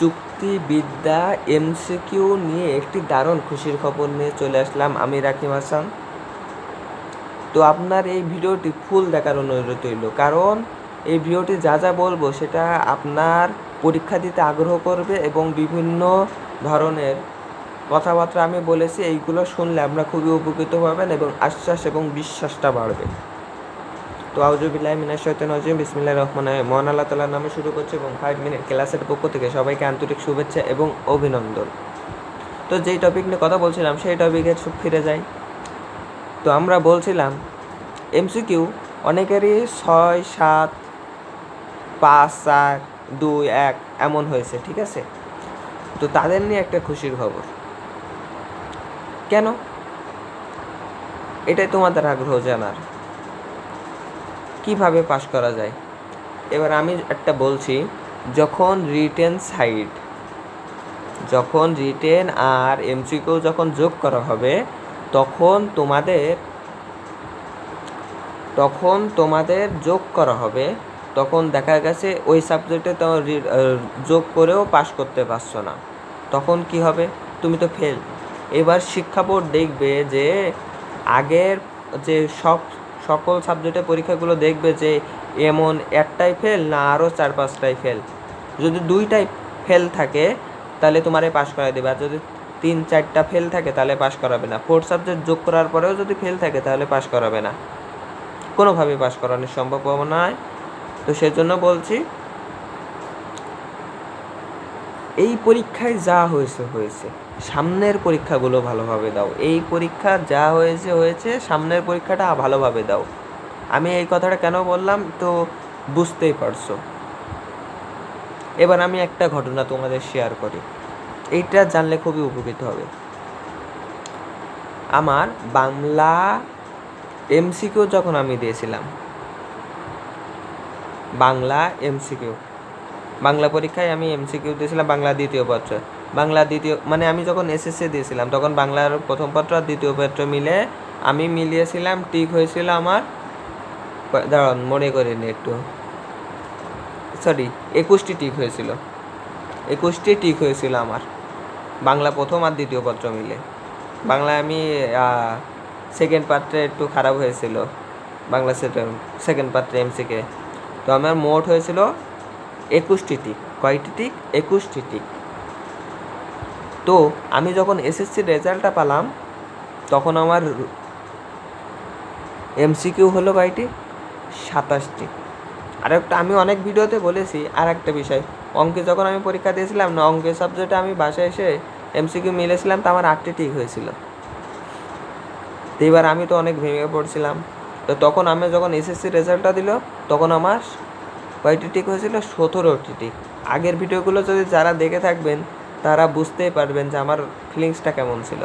যুক্তিবিদ্যা, MCQ নিয়ে একটি দারুণ খুশির খবর নিয়ে চলে আসলাম আমি রাকিম হাসান। তো আপনার এই ভিডিওটি ফুল দেখার অনুরোধ রইল, কারণ এই ভিডিওটি যা যা বলব সেটা আপনার পরীক্ষা দিতে আগ্রহ করবে এবং বিভিন্ন ধরনের কথাবার্তা আমি বলেছি, এইগুলো শুনলে আপনারা খুবই উপকৃত হবেন এবং আশ্বাস এবং বিশ্বাসটা বাড়বে। তো আউজুবিল্লাহ মিনাশ শৈতান রাজিম, বিসমিল্লাহির রহমানির রহিম। মহান আল্লাহ তাআলার নামে শুরু করছি এবং ফাইভ মিনিট ক্লাসের পক্ষ থেকে সবাইকে আন্তরিক শুভেচ্ছা এবং অভিনন্দন। তো যেই টপিক নিয়ে কথা বলছিলাম, সেই টপিকে ফিরে যাই। তো আমরা বলছিলাম এমসিকিউ অনেকেরই ছয়, সাত, পাঁচ, চার, দুই, এক এমন হয়েছে, ঠিক আছে? তো তাদের নিয়ে একটা খুশির খবর। কেন? এটাই তোমাদের আগ্রহ জানার। কীভাবে পাশ করা যায়? এবার আমি একটা বলছি, যখন রিটেন সাইড যখন রিটেন আর এমসিকিউ যখন যোগ করা হবে, তখন তোমাদের তখন তোমাদের যোগ করা হবে, তখন দেখা গেছে ওই সাবজেক্টে তো যোগ করেও পাশ করতে পারছ না। তখন কি হবে? তুমি তো ফেল এবার শিক্ষা বোর্ড দেখবে যে আগের যে সব সকল সাবজেক্টের পরীক্ষাগুলো দেখবে যে এমন একটাই ফেল না আরও চার, পাঁচটাই ফেল যদি দুইটাই ফেল থাকে, তাহলে তোমারে পাশ করাই দেবে। আর যদি তিন, চারটা ফেল থাকে, তাহলে পাশ করাবে না। ফোর্থ সাবজেক্ট যোগ করার পরেও যদি ফেল থাকে, তাহলে পাশ করাবে না। কোনোভাবে পাশ করানোর সম্ভাবনা নয় তো সেজন্য বলছি এই পরীক্ষায় যা হয়েছে হয়েছে। সামনের পরীক্ষাগুলো ভালোভাবে দাও। এই পরীক্ষা যা হয়েছে হয়েছে, সামনের পরীক্ষাটা ভালোভাবে দাও। আমি এই কথাটা কেন বললাম? তো বুঝতেই পারছ। এবার আমি একটা ঘটনা তোমাদের শেয়ার করি। এইটা জানলে খুবই উপকৃত হবে। আমার বাংলা এমসিকিউ যখন আমি দিয়েছিলাম, বাংলা এমসিকিউ বাংলা পরীক্ষায় আমি এমসিকিউ দিয়েছিলাম, বাংলা দ্বিতীয় পত্র। বাংলা দ্বিতীয় মানে আমি যখন এসএসসি দিয়েছিলাম, তখন বাংলার প্রথম পত্র আর দ্বিতীয় পত্র মিলে আমি মিলিয়েছিলাম, ঠিক হয়েছিল আমার, দাঁড়ান, মনে করে নি একটু। সরি একুশটি ঠিক হয়েছিল। একুশটি ঠিক হয়েছিল আমার। বাংলা প্রথম আর দ্বিতীয় পত্র মিলে। বাংলা আমি সেকেন্ড পার্টে একটু খারাপ হয়েছিল। বাংলা সেকেন্ড পার্টে এমসিকে তো আমার মোট হয়েছিল একুশটি টিক কয়টি টিক একুশটি টিক তো আমি যখন এসএসসির রেজাল্টটা পেলাম, তখন আমার এমসিকিউ হলো কয়টি? সাতাশটি। আর একটা আমি অনেক ভিডিওতে বলেছি আর একটা বিষয়। অঙ্কে যখন আমি পরীক্ষা দিয়েছিলাম, না, অঙ্কের সাবজেক্টে আমি বাসায় এসে এমসিকিউ মিলেছিলাম, তো আমার আটটি ঠিক হয়েছিল। এবার আমি তো অনেক ভেঙে পড়ছিলাম। তো তখন আমি যখন এসএসসি রেজাল্টটা দিল, তখন আমার কয়টি টিক হয়েছিল, সতেরোটি টিক। আগের ভিডিওগুলো যদি যারা দেখে থাকবেন, তারা বুঝতেই পারবেন যে আমার ফিলিংসটা কেমন ছিল।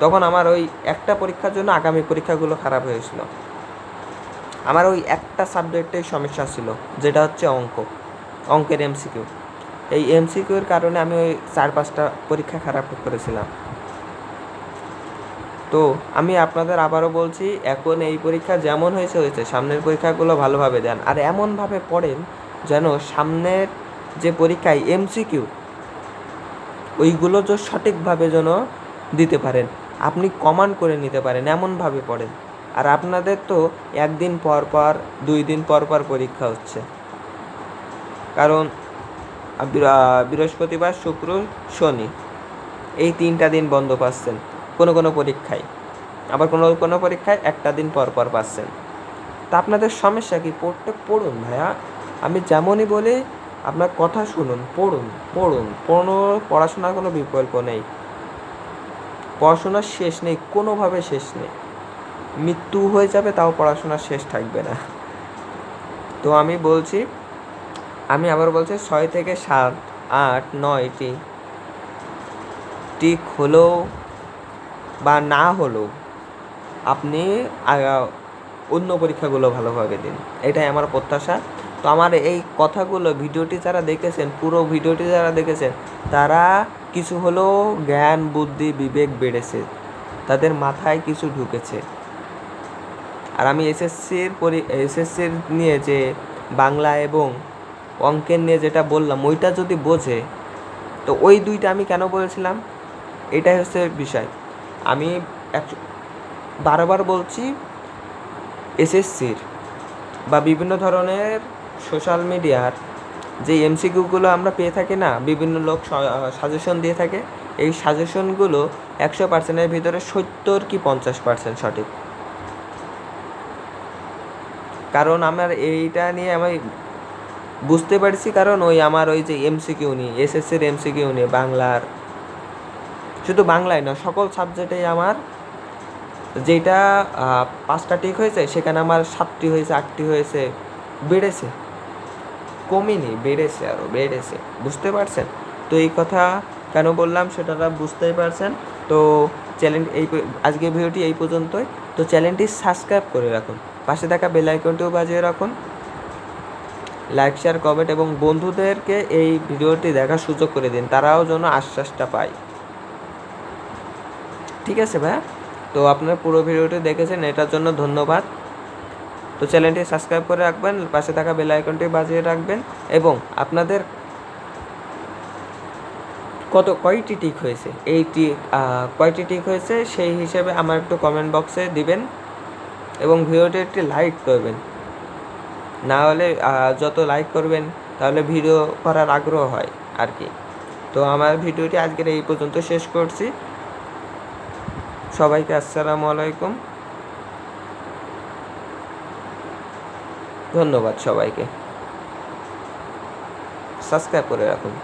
তখন আমার ওই একটা পরীক্ষার জন্য আগামী পরীক্ষাগুলো খারাপ হয়েছিল। আমার ওই একটা সাবজেক্টেই সমস্যা ছিল, যেটা হচ্ছে অঙ্ক, অঙ্কের এমসিকিউ এই এমসিকিউর কারণে আমি ওই চার পাঁচটা পরীক্ষা খারাপ করেছিলাম। তো আমি আপনাদের আবারও বলছি, এখন এই পরীক্ষা যেমন হয়েছে হয়েছে। সামনের পরীক্ষাগুলো ভালোভাবে দেন। আর এমনভাবে পড়েন যেন সামনের যে পরীক্ষায় এমসিকিউ ওইগুলো যে সঠিকভাবে যেন দিতে পারেন। আপনি কমান্ড করে নিতে পারেন, এমনভাবে পড়েন। আর আপনাদের তো একদিন পর পর, দুই দিন পর পর পরীক্ষা হচ্ছে। কারণ বৃহস্পতিবার, শুক্র, শনি, এই তিনটা দিন বন্ধ পাচ্ছেন। কোনো কোনো পরীক্ষায়, আবার কোনো কোনো পরীক্ষায় একটা দিন পর পর পাচ্ছেন। তা আপনাদের সমস্যা কি? পড়তে পড়ুন ভাইয়া। আমি যেমনই বলি, আপনার কথা শুনুন, পড়ুন পড়ুন। কোনো পড়াশোনার কোনো বিকল্প নেই। পড়াশোনার শেষ নেই, কোনোভাবে শেষ নেই। মৃত্যু হয়ে যাবে, তাও পড়াশোনার শেষ থাকবে না। তো আমি বলছি, আমি আবার বলছি, ছয় থেকে সাত, আট, নয়টি ঠিক হলেও বা না হলেও আপনি অন্য পরীক্ষাগুলো ভালোভাবে দিন। এটাই আমার প্রত্যাশা। তো আমার এই কথাগুলো, ভিডিওটি যারা দেখেছেন, পুরো ভিডিওটি যারা দেখেছেন, তারা কিছু হলেও জ্ঞান, বুদ্ধি, বিবেক বেড়েছে। তাদের মাথায় কিছু ঢুকেছে। আর আমি এসএসসির পরি, এসএসসির নিয়ে যে বাংলা এবং অঙ্কের নিয়ে যেটা বললাম, ওইটা যদি বোঝে, তো ওই দুইটা আমি কেন বলেছিলাম? এটাই হচ্ছে বিষয়। আমি এক, বারবার বলছি, এসএসসির বা বিভিন্ন ধরনের সোশ্যাল মিডিয়ার যে এমসিকিউগুলো আমরা পেয়ে থাকি না, বিভিন্ন লোক সাজেশন দিয়ে থাকে, এই সাজেশনগুলো একশো পার্সেন্টের ভিতরে সত্তর কি পঞ্চাশ পার্সেন্ট সঠিক। কারণ আমার এইটা নিয়ে আমি বুঝতে পারছি, কারণ ওই আমার ওই যে এমসিকিউ নিয়ে, এসএসসির এমসিকিউ নিয়ে, বাংলার শুধু বাংলায় না সকল সাবজেক্টেই আমার যেটা পাঁচটা ঠিক হয়েছে, সেখানে আমার সাতটি হয়েছে, আটটি হয়েছে, বেড়েছে। কমেনি, বেড়েছে আরও বেড়েছে। বুঝতে পারছেন? তো এই কথা কেন বললাম সেটা বুঝতেই পারছেন। তো চ্যানেল এই আজকের ভিডিওটি এই পর্যন্তই। তো চ্যানেলটি সাবস্ক্রাইব করে রাখুন। পাশে থাকা বেল আইকনটিও বাজিয়ে রাখুন। লাইক শেয়ার কমেন্ট এবং বন্ধুদেরকে এই ভিডিওটি দেখার সুযোগ করে দিন। তারাও যেন আশ্বাসটা পায়। ঠিক আছে ভাইয়া? তো আপনারা পুরো ভিডিওটি দেখেছেন, এটার জন্য ধন্যবাদ। তো চ্যানেলটি সাবস্ক্রাইব করে রাখবেন, পাশে থাকা বেল আইকনটি বাজিয়ে রাখবেন এবং আপনাদের কত, কয়টি টিক হয়েছে? এই টিক কয়টি টিক হয়েছে সেই হিসেবে আমার একটু কমেন্ট বক্সে দিবেন এবং ভিডিওটি একটি লাইক করবেন। না হলে যত লাইক করবেন, তাহলে ভিডিও করার আগ্রহ হয় আর কি। তো আমার ভিডিওটি আজকের এই পর্যন্ত শেষ করছি। সবাইকে আসসালামু আলাইকুম। ধন্যবাদ সবাইকে। সাবস্ক্রাইব করে রাখুন।